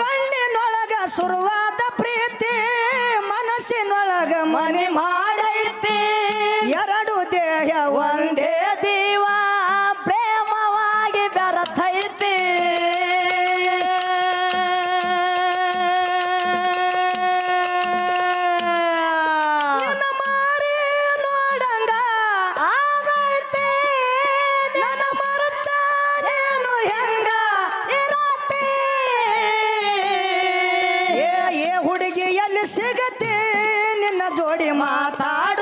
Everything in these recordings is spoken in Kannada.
ಕಣ್ಣಿನೊಳಗ ಸುರುವಾದ ಪ್ರೀತಿ ಮನಸ್ಸಿನೊಳಗ ಮನೆ ಮಾ ಸಿಗತಿ ನಿನ್ನ ಜೋಡಿ ಮಾತಾಡ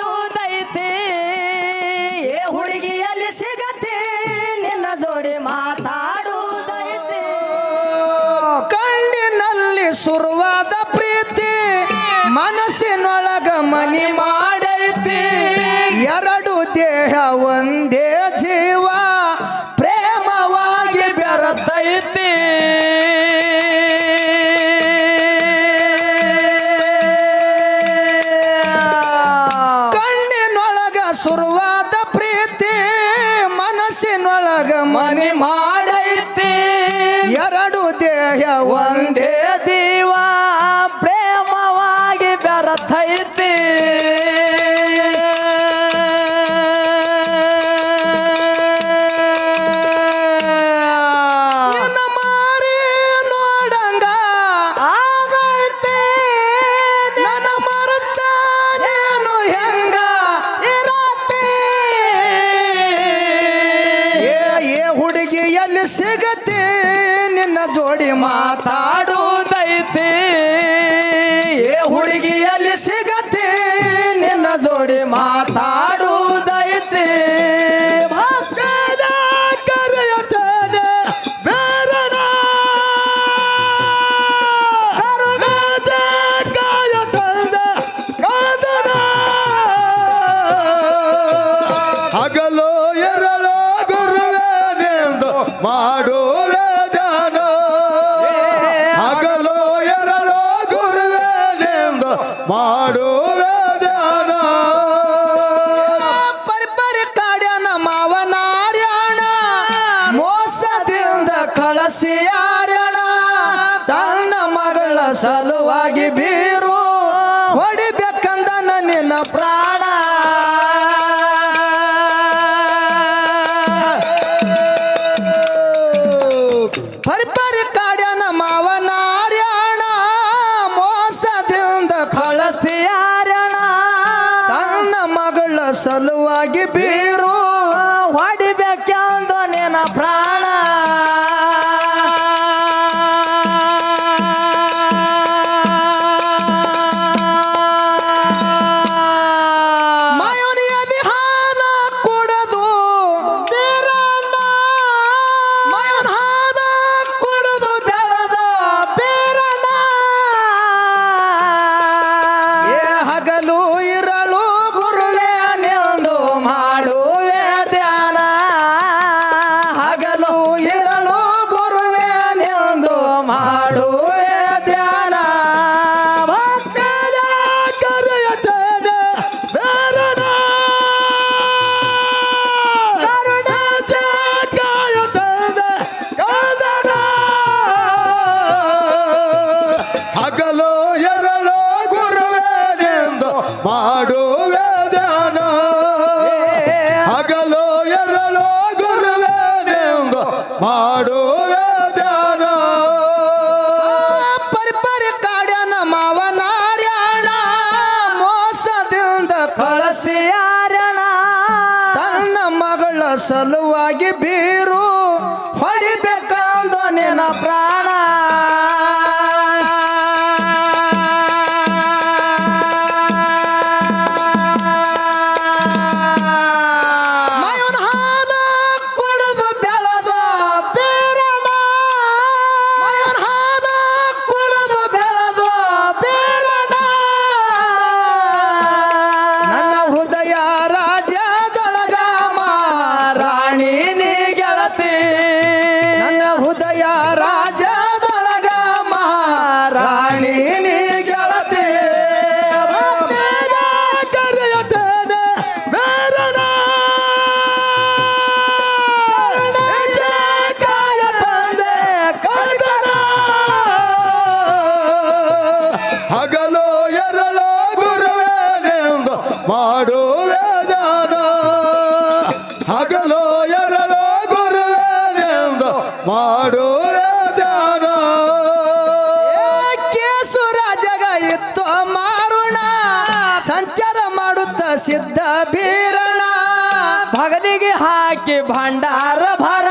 ಸಿಗತಿ ನಿನ್ನ ಜೋಡಿ ಮಾತಾಡುವುದೈತಿ. ಏ ಹುಡುಗಿಯಲ್ಲಿ ಸಿಗತಿ ನಿನ್ನ ಜೋಡಿ ಮಾತಾಡ ಸಲುವಾಗಿ ಬಿ भगनी के हाके भंडार भर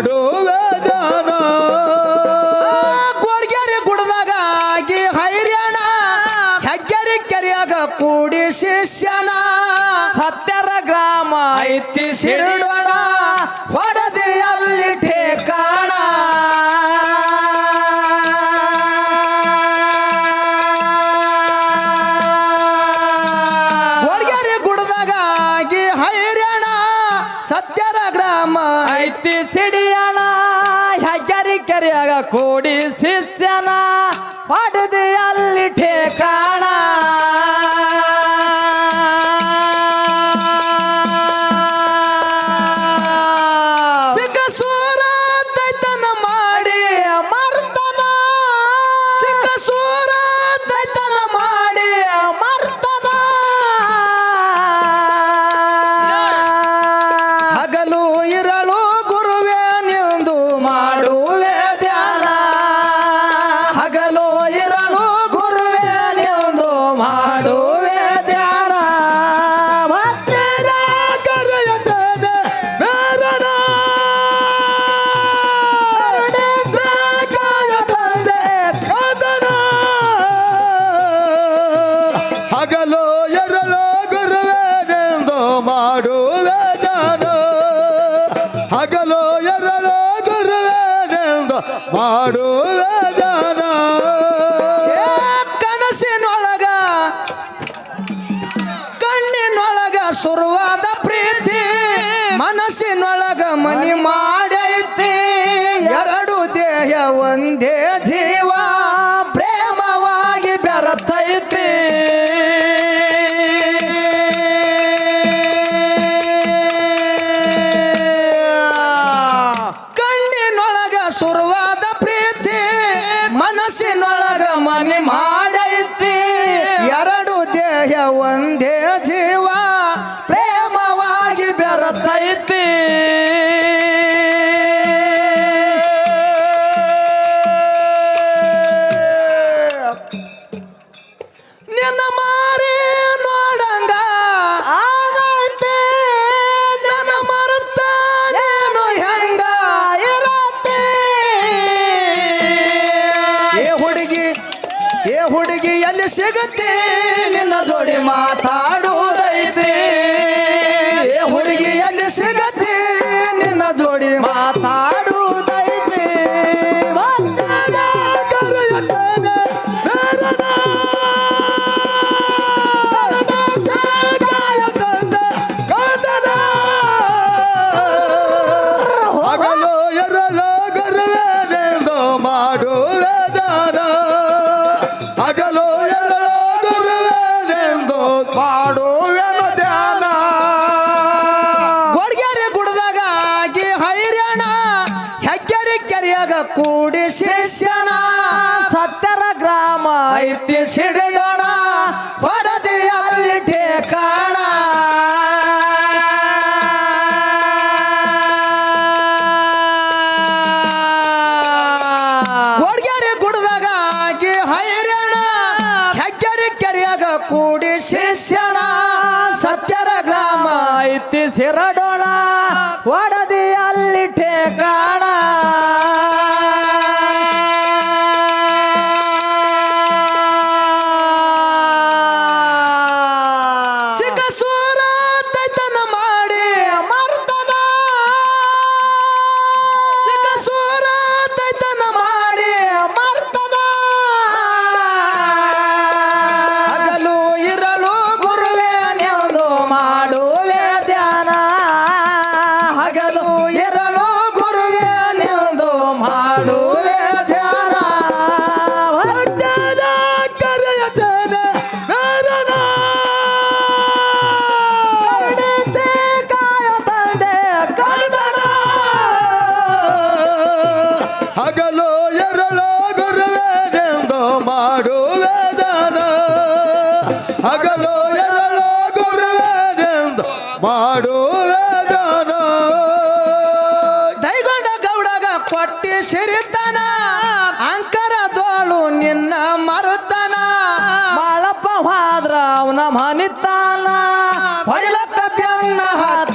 ಮಾಡುವೆ ದಾನ ಕೊಡ್ಗೆರೆ ಗುಡದಾಗ ಆಗಿ ಹೈರ್ಯಾಣ. ಹೆಗ್ಗೆರೆ ಕೆರೆಯಾಗ ಕೂಡಿ ಶಿಷ್ಯನ. ಹತ್ತರ ಗ್ರಾಮ ಐತಿ ಸಿರಿಡೋಣ ಹೊಡೆದಿ ಅಲ್ಲಿ ಠೇಕಾಣ. ಕೊಡ್ಗೆರೆ ಗುಡದಾಗ ಆಗಿ ಹೈರ್ಯಾಣ. ಸತ್ಯರ ಸಂಗ್ರಾಮ ಐತಿ ಸಿಡಿಯಣ ಹೆಗರಿ ಕೆರೆಯಾಗ ಕೋಡಿ ಶಿಷ್ಯನ. হবে وأن ಕೂಡಿ ಶಿಷ್ಯನ ಸತ್ತರ ಗ್ರಾಮ ಐತಿ ಸಿಡಿಯೋಣ ಮಾನಿತಾನ ಹೊಯಲಕ್ಕ ಬೆನ್ನ ಹಾತ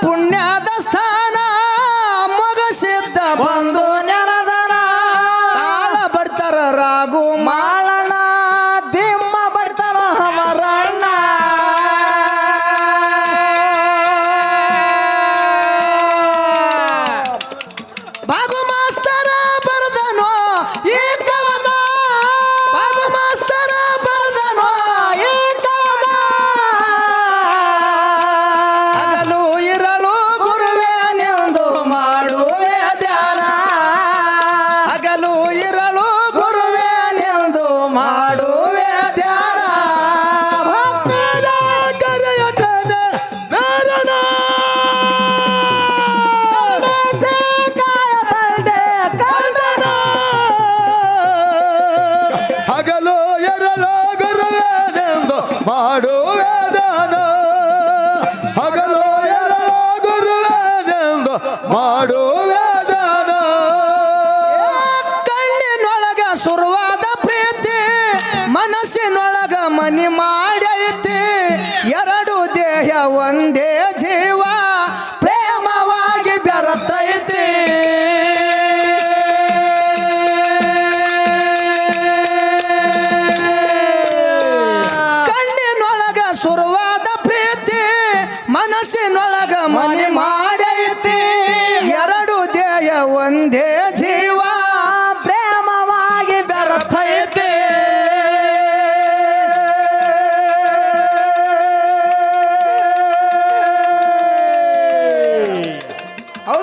ಪುಣ್ಯದ ಸ್ಥಾನ ಮಗ ಬಂದು ನೆನದನ ಬರ್ತಾರ ರಾಗು ಮಾ ಒಂದೇ ಜೀವ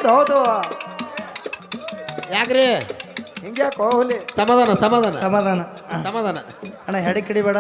ಹೌದು ಹೌದು. ಯಾಕ್ರಿ? ಹಿಂಗೆ ಕೋಹ್ಲಿ ಸಮಾಧಾನ ಸಮಾಧಾನ. ಸಮಾಧಾನ. ಸಮಾಧಾನ. ಅಣ್ಣ ಹೆಡಕ್ ಹಿಡಿಬೇಡ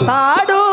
ಮಾತಾಡು